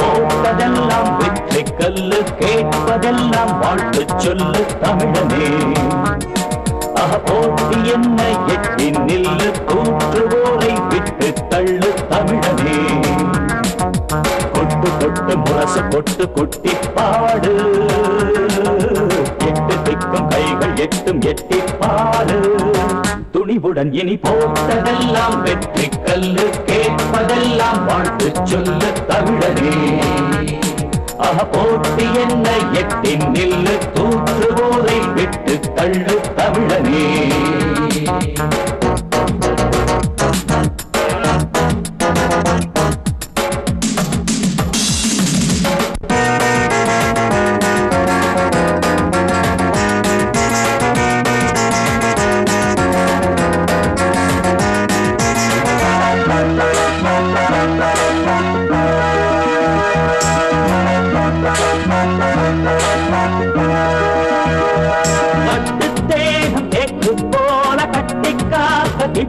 கேட்பதெல்லாம் வெற்றி கல்லு கேட்பதெல்லாம் வாழ்த்து சொல்லு தமிழனே. அக போட்டி என்ன எட்டி நில்லு கூற்றுவோரை விட்டு தள்ளு தமிழனே. கொட்டு கொட்டு முரசு கொட்டு கொட்டி பாடு. எட்டு திக்கும் கைகள் எட்டும் எட்டி பாடு. துணிவுடன் இனி போட்டதெல்லாம் வெற்றி கல்லு கேட்பதெல்லாம் வாழ்த்து சொல்லு தமிழனே. அக போட்டி என்ன எட்டி நில்லு தூற்றுவோரை விட்டு தள்ளு தமிழனே.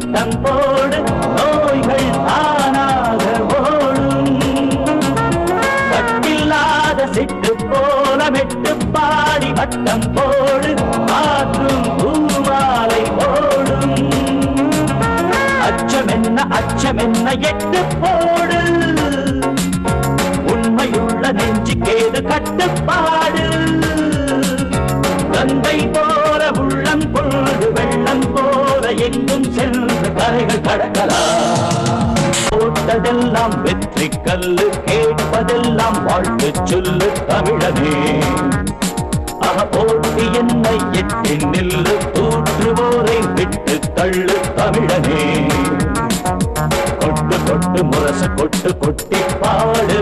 காக்க போடு நோய்கள் தானாக ஓடும். கட்டில்லாத சிட்டு போல மெட்டு பாடி வட்டம் போடு காற்றும் பூமாலை ஓடும் அச்சமென்ன அச்சமென்ன எட்டு போடு. உண்மையுள்ள நெஞ்சுக்கேது கட்டுப்பாடு. தந்தை போ கரைகள் கடக்கலாம். போட்டதெல்லாம் வெற்றி கல்லு கேட்பதெல்லாம் வாழ்த்து சொல்லு தமிழனே. அக போட்டி என்னை எட்டி நில்லு தூற்றுவோரை விட்டு தள்ளு தமிழனே. கொட்டு கொட்டு முரசு கொட்டு கொட்டி பாடு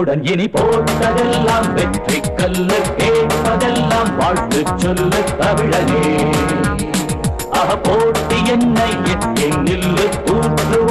துணிவுடன் இனி போட்டதெல்லாம் வெற்றி கல்லு கேட்பதெல்லாம் வாழ்த்து சொல்லு தமிழனே அக போட்டி என்னை எட்டி நில்லு தூற்றுவோரை